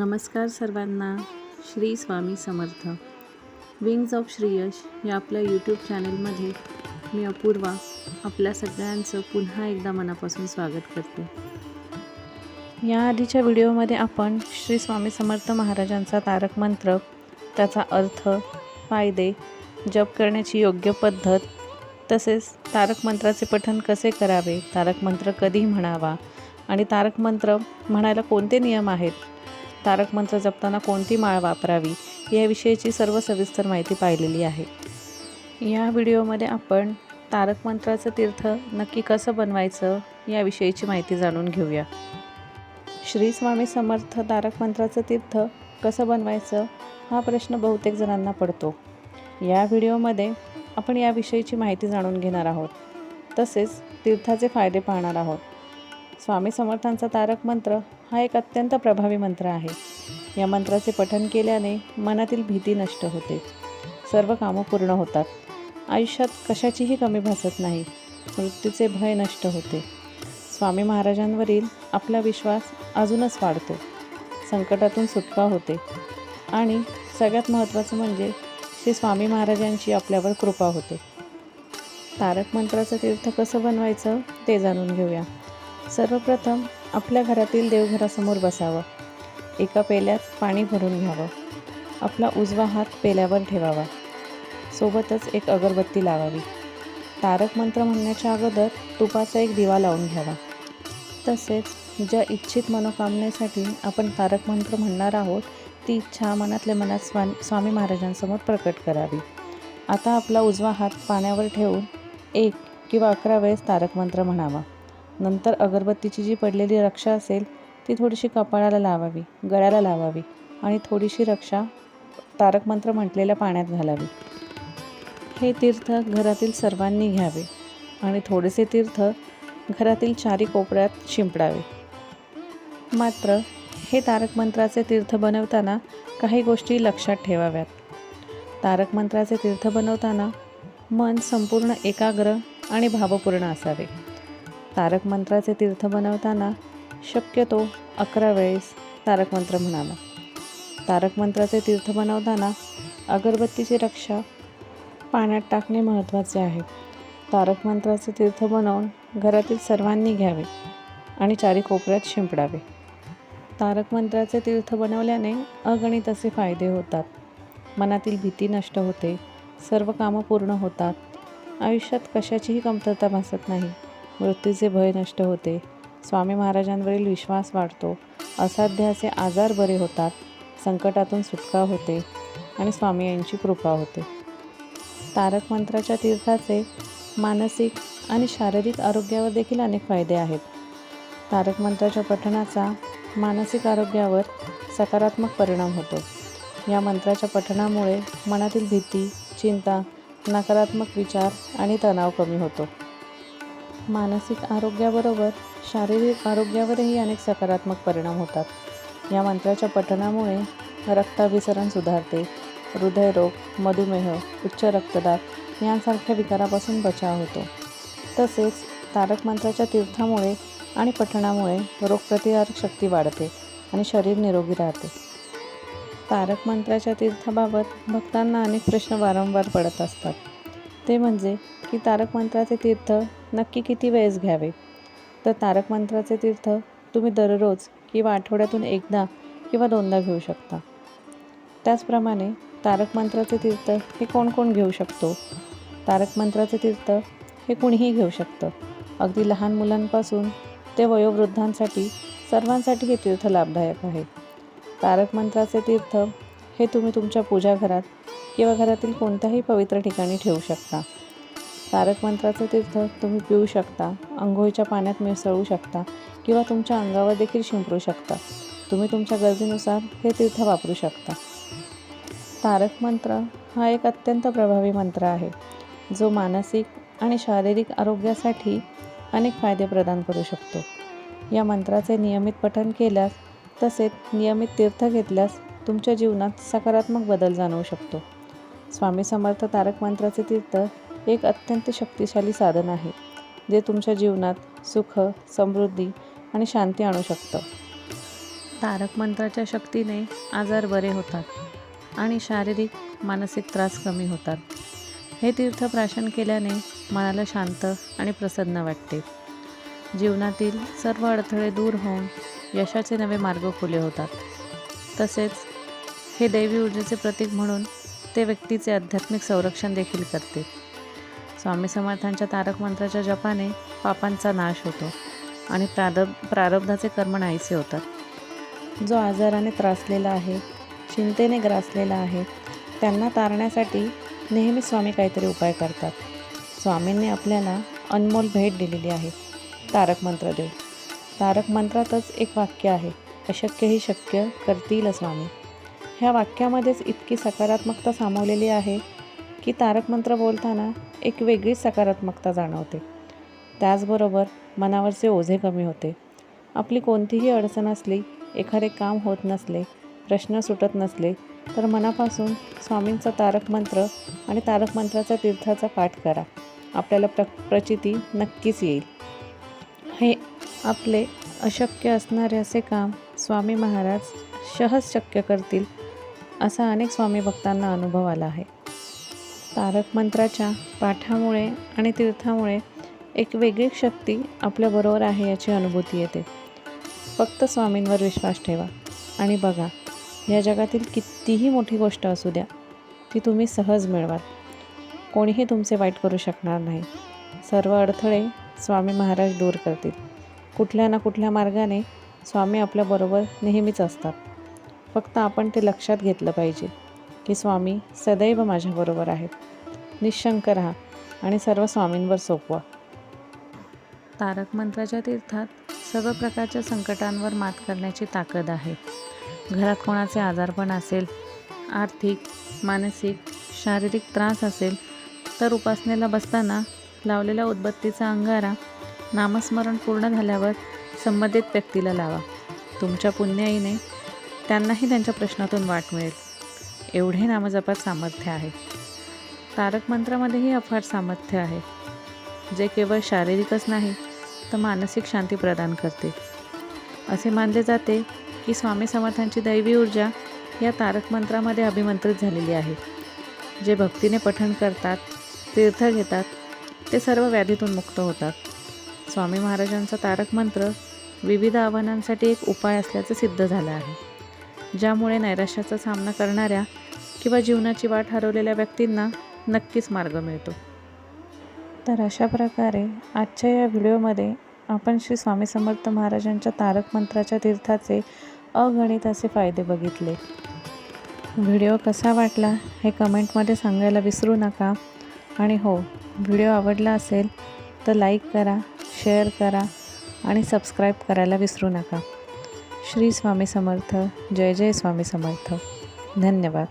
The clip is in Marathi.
नमस्कार सर्वांना. श्री स्वामी समर्थ. विंग्ज ऑफ श्रीयश या आपल्या यूट्यूब चॅनलमध्ये मी अपूर्वा आपल्या सगळ्यांचं पुन्हा एकदा मनापासून स्वागत करते. या आधीच्या व्हिडिओमध्ये आपण श्री स्वामी समर्थ महाराजांचा तारक मंत्र त्याचा अर्थ फायदे जप करण्याची योग्य पद्धत तसेच तारक मंत्राचे पठन कसे करावे तारक मंत्र कधी म्हणावा आणि तारक मंत्र म्हणायला कोणते नियम आहेत तारक मंत्र जपताना कोणती माळ वापरावी याविषयीची सर्व सविस्तर माहिती पाहिलेली आहे. या व्हिडिओमध्ये आपण तारक मंत्राचं तीर्थ नक्की कसं बनवायचं याविषयीची माहिती जाणून घेऊया. श्री स्वामी समर्थ तारक मंत्राचं तीर्थ कसं बनवायचं हा प्रश्न बहुतेक जणांना पडतो. या व्हिडिओमध्ये आपण याविषयीची माहिती जाणून घेणार आहोत. तसेच तीर्थाचे फायदे पाहणार आहोत. स्वामी समर्थांचा तारक मंत्र हा एक अत्यंत प्रभावी मंत्र आहे. या मंत्राचे पठन केल्याने मनातील भीती नष्ट होते. सर्व कामं पूर्ण होतात. आयुष्यात कशाचीही कमी भासत नाही. मृत्यूचे भय नष्ट होते. स्वामी महाराजांवरील आपला विश्वास अजूनच वाढतो. संकटातून सुटका होते. आणि सगळ्यात महत्त्वाचं म्हणजे श्री स्वामी महाराजांची आपल्यावर कृपा होते. तारक मंत्राचं तीर्थ कसं बनवायचं ते जाणून घेऊया. सर्वप्रथम आपल्या घरातील देवघरासमोर बसावं. एका पेल्यात पाणी भरून घ्यावं. आपला उजवा हात पेल्यावर ठेवावा. सोबतच एक अगरबत्ती लावावी. तारक मंत्र म्हणण्याच्या अगोदर तुपाचा एक दिवा लावून घ्यावा. तसेच ज्या इच्छित मनोकामनेसाठी आपण तारक मंत्र म्हणणार आहोत ती इच्छा मनातल्या मनात स्वा स्वामी महाराजांसमोर प्रकट करावी. आता आपला उजवा हात पाण्यावर ठेवून एक किंवा अकरा वेळेस तारक मंत्र म्हणावा. नंतर अगरबत्तीची जी पडलेली रक्षा असेल ती थोडीशी कपाळाला लावावी गळ्याला लावावी आणि थोडीशी रक्षा तारक मंत्र म्हटलेल्या पाण्यात घालावी. हे तीर्थ घरातील सर्वांनी घ्यावे आणि थोडेसे तीर्थ घरातील चारी कोपऱ्यात शिंपडावे. मात्र हे तारक मंत्राचे तीर्थ बनवताना काही गोष्टी लक्षात ठेवाव्यात. तारक मंत्राचे तीर्थ बनवताना मन संपूर्ण एकाग्र आणि भावपूर्ण असावे. तारक मंत्राचे तीर्थ बनवताना शक्यतो अकरा वेळेस तारक मंत्र म्हणावा. तारक मंत्राचे तीर्थ बनवताना अगरबत्तीची रक्षा पाण्यात टाकणे महत्त्वाचे आहे. तारक मंत्राचे तीर्थ बनवून घरातील सर्वांनी घ्यावे आणि चारी कोपऱ्यात शिंपडावे. तारक मंत्राचे तीर्थ बनवल्याने अगणित असे फायदे होतात. मनातील भीती नष्ट होते. सर्व कामं पूर्ण होतात. आयुष्यात कशाचीही कमतरता भासत नाही. मृत्यूचे भय नष्ट होते. स्वामी महाराजांवरील विश्वास वाढतो. असाध्य असे आजार बरे होतात. संकटातून सुटका होते आणि स्वामी यांची कृपा होते. तारक मंत्राच्या तीर्थाचे मानसिक आणि शारीरिक आरोग्यावर देखील अनेक फायदे आहेत. तारक मंत्राच्या पठणाचा मानसिक आरोग्यावर सकारात्मक परिणाम होतो. या मंत्राच्या पठणामुळे मनातील भीती चिंता नकारात्मक विचार आणि तणाव कमी होतो. मानसिक आरोग्याबरोबर शारीरिक आरोग्यावरही अनेक सकारात्मक परिणाम होतात. या मंत्राच्या पठणामुळे रक्ताभिसरण सुधारते. हृदयरोग मधुमेह उच्च रक्तदाब यांसारख्या विकारापासून बचाव होतो. तसेच तारक मंत्राच्या तीर्थामुळे आणि पठणामुळे रोगप्रतिकारक शक्ती वाढते आणि शरीर निरोगी राहते. तारक मंत्राच्या तीर्थाबाबत भक्तांना अनेक प्रश्न वारंवार पडत असतात. ते म्हणजे की तारक मंत्राचे तीर्थ नक्की किती वेळेस घ्यावे? तर तारक मंत्राचे तीर्थ तुम्ही दररोज किंवा आठवड्यातून एकदा किंवा दोनदा घेऊ शकता. त्याचप्रमाणे तारक मंत्राचे तीर्थ हे कोण कोण घेऊ शकतो? तारक मंत्राचे तीर्थ हे कुणीही घेऊ शकतं. अगदी लहान मुलांपासून ते वयोवृद्धांसाठी सर्वांसाठी हे तीर्थ लाभदायक आहे. तारक मंत्राचे तीर्थ हे तुम्ही तुमच्या पूजा घरात किंवा घरातील कोणत्याही पवित्र ठिकाणी ठेवू शकता. तारक मंत्राचं तीर्थ तुम्ही पिऊ शकता आंघोळीच्या पाण्यात मिसळू शकता किंवा तुमच्या अंगावर देखील शिंपडू शकता. तुम्ही तुमच्या गरजेनुसार हे तीर्थ वापरू शकता. तारक मंत्र हा एक अत्यंत प्रभावी मंत्र आहे जो मानसिक आणि शारीरिक आरोग्यासाठी अनेक फायदे प्रदान करू शकतो. या मंत्राचे नियमित पठण केल्यास तसेच नियमित तीर्थ घेतल्यास तुमच्या जीवनात सकारात्मक बदल जाणवू शकतो. स्वामी समर्थ तारक मंत्राचे तीर्थ एक अत्यंत शक्तिशाली साधन आहे जे तुमच्या जीवनात सुख समृद्धी आणि शांती आणू शकतं. तारक मंत्राच्या शक्तीने आजार बरे होतात आणि शारीरिक मानसिक त्रास कमी होतात. हे तीर्थ प्राशन केल्याने मनाला शांत आणि प्रसन्न वाटते. जीवनातील सर्व अडथळे दूर होऊन यशाचे नवे मार्ग खुले होतात. तसेच हे दैवी ऊर्जेचे प्रतीक म्हणून ते व्यक्तीचे आध्यात्मिक संरक्षण देखील करते. स्वामी समर्थांच्या तारक मंत्राच्या जपाने पापांचा नाश होतो आणि प्रारब प्रारब्धाचे कर्म नाहीसे होतात. जो आजाराने त्रासलेला आहे चिंतेने ग्रासलेला आहे त्यांना तारण्यासाठी नेहमी स्वामी काहीतरी उपाय करतात. स्वामींनी आपल्याला अनमोल भेट दिलेली आहे. तारक मंत्र देव. तारक मंत्रातच एक वाक्य आहे अशक्य ही शक्य करतील स्वामी. ह्या वाक्यामध्येच इतकी सकारात्मकता सामावलेली आहे की तारक मंत्र बोलताना एक वेगळीच सकारात्मकता जाणवते. त्याचबरोबर मनावरचे ओझे कमी होते. आपली कोणतीही अडचण असली एखादे काम होत नसले प्रश्न सुटत नसले तर मनापासून स्वामींचा तारक मंत्र आणि तारक मंत्राचा तीर्थाचा पाठ करा. आपल्याला प्र प्रचिती नक्कीच येईल. हे आपले अशक्य असणारे असे काम स्वामी महाराज सहज शक्य करतील असा अनेक स्वामी भक्तांना अनुभव आला आहे. तारक मंत्राच्या पाठामुळे आणि तीर्थामुळे एक वेगळी शक्ती आपल्याबरोबर आहे याची अनुभूती येते. फक्त स्वामींवर विश्वास ठेवा. आणि बघा या जगातील कितीही मोठी गोष्ट असू द्या ती तुम्ही सहज मिळवाल. कोणीही तुमचे वाईट करू शकणार नाही. सर्व अडथळे स्वामी महाराज दूर करतील. कुठल्या ना कुठल्या मार्गाने स्वामी आपल्याबरोबर नेहमीच असतात. फक्त आपण ते लक्षात घेतलं पाहिजे की स्वामी सदैव माझ्याबरोबर आहेत. निशंक राहा आणि सर्व स्वामींवर सोपवा. तारक मंत्राच्या तीर्थात सर्व प्रकारच्या संकटांवर मात करण्याची ताकद आहे. घरात कोणाचे आजारपण असेल आर्थिक मानसिक शारीरिक त्रास असेल तर उपासनेला बसताना लावलेल्या उदबत्तीचा अंगारा नामस्मरण पूर्ण झाल्यावर संबंधित व्यक्तीला लावा. तुमच्या पुण्याईने त्यांनाही त्यांच्या प्रश्नातून वाट मिळेल. एवढे नामजपात सामर्थ्य आहे. तारक मंत्रामध्येही अफाट सामर्थ्य आहे. जे केवळ शारीरिकच नाही तर मानसिक शांती प्रदान करते. असे मानले जाते की स्वामी समर्थांची दैवी ऊर्जा या तारक मंत्रामध्ये अभिमंत्रित झालेली आहे. जे भक्तीने पठण करतात तीर्थ घेतात ते सर्व व्याधीतून मुक्त होतात. स्वामी महाराजांचा तारक मंत्र विविध आव्हानांसाठी एक उपाय असल्याचं सिद्ध झालं आहे. ज्यामुळे नैराश्याचा सामना करणाऱ्या किंवा जीवनाची वाट हरवलेल्या व्यक्तींना नक्कीच मार्ग मिळतो. तर अशा प्रकारे आजच्या या व्हिडिओमध्ये आपण श्री स्वामी समर्थ महाराजांच्या तारक मंत्राच्या तीर्थाचे अगणित असे फायदे बघितले. व्हिडिओ कसा वाटला हे कमेंटमध्ये सांगायला विसरू नका. आणि हो व्हिडिओ आवडला असेल तर लाईक करा शेअर करा आणि सबस्क्राईब करायला विसरू नका. श्री स्वामी समर्थ जय जय स्वामी समर्थ. धन्यवाद.